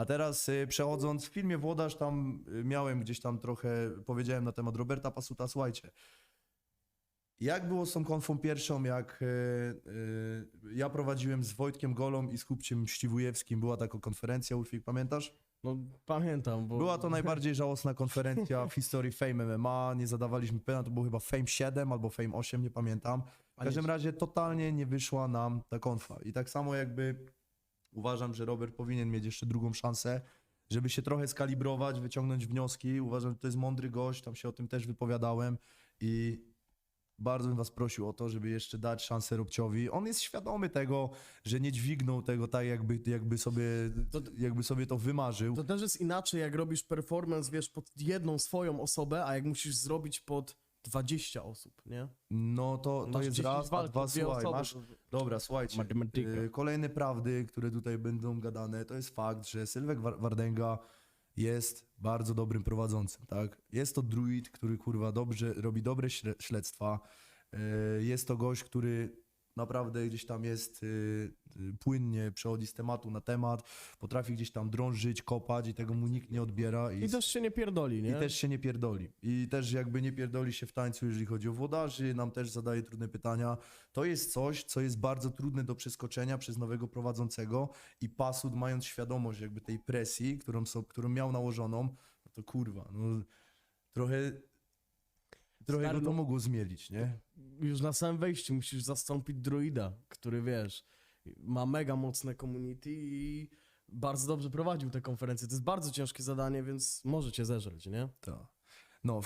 A teraz y, przechodząc, w filmie Włodarz tam y, miałem gdzieś tam trochę, powiedziałem na temat Roberta Pasuta, słuchajcie. Jak było z tą konfą pierwszą, jak y, y, ja prowadziłem z Wojtkiem Golą i z Kupciem Ściwujewskim, była taka konferencja, Ulfik, pamiętasz? No pamiętam, bo... Była to najbardziej żałosna konferencja w historii Fame MMA, nie zadawaliśmy pytań, to było chyba Fame 7 albo Fame 8, nie pamiętam. W każdym razie totalnie nie wyszła nam ta konfa. I tak samo jakby uważam, że Robert powinien mieć jeszcze drugą szansę, żeby się trochę skalibrować, wyciągnąć wnioski. Uważam, że to jest mądry gość, tam się o tym też wypowiadałem i bardzo bym was prosił o to, żeby jeszcze dać szansę Robciowi. On jest świadomy tego, że nie dźwignął tego tak, jakby, jakby, sobie, jakby sobie to wymarzył. To też jest inaczej, jak robisz performance, wiesz, pod jedną swoją osobę, a jak musisz zrobić pod 20 osób, nie? No to, to Masz jest 10 raz, a walk, dwa, dwie słuchaj, osoby, masz... Dobra, słuchajcie, Matematyka. y, kolejne prawdy, które tutaj będą gadane, to jest fakt, że Sylwek War- Wardęga jest bardzo dobrym prowadzącym, tak? Jest to druid, który, kurwa, dobrze, robi dobre śle- śledztwa, Y, jest to gość, który naprawdę gdzieś tam jest y, y, płynnie, przechodzi z tematu na temat, potrafi gdzieś tam drążyć, kopać i tego mu nikt nie odbiera. I też się nie pierdoli, nie? I też się nie pierdoli. I też jakby nie pierdoli się w tańcu, jeżeli chodzi o włodarzy, nam też zadaje trudne pytania. To jest coś, co jest bardzo trudne do przeskoczenia przez nowego prowadzącego i Pasud mając świadomość jakby tej presji, którą, którą miał nałożoną, no to kurwa, no trochę, trochę Stary, go to mogło zmielić, nie? Już na samym wejściu musisz zastąpić druida, który, wiesz, ma mega mocne community i bardzo dobrze prowadził te konferencje. To jest bardzo ciężkie zadanie, więc może cię zeżreć, nie? Tak.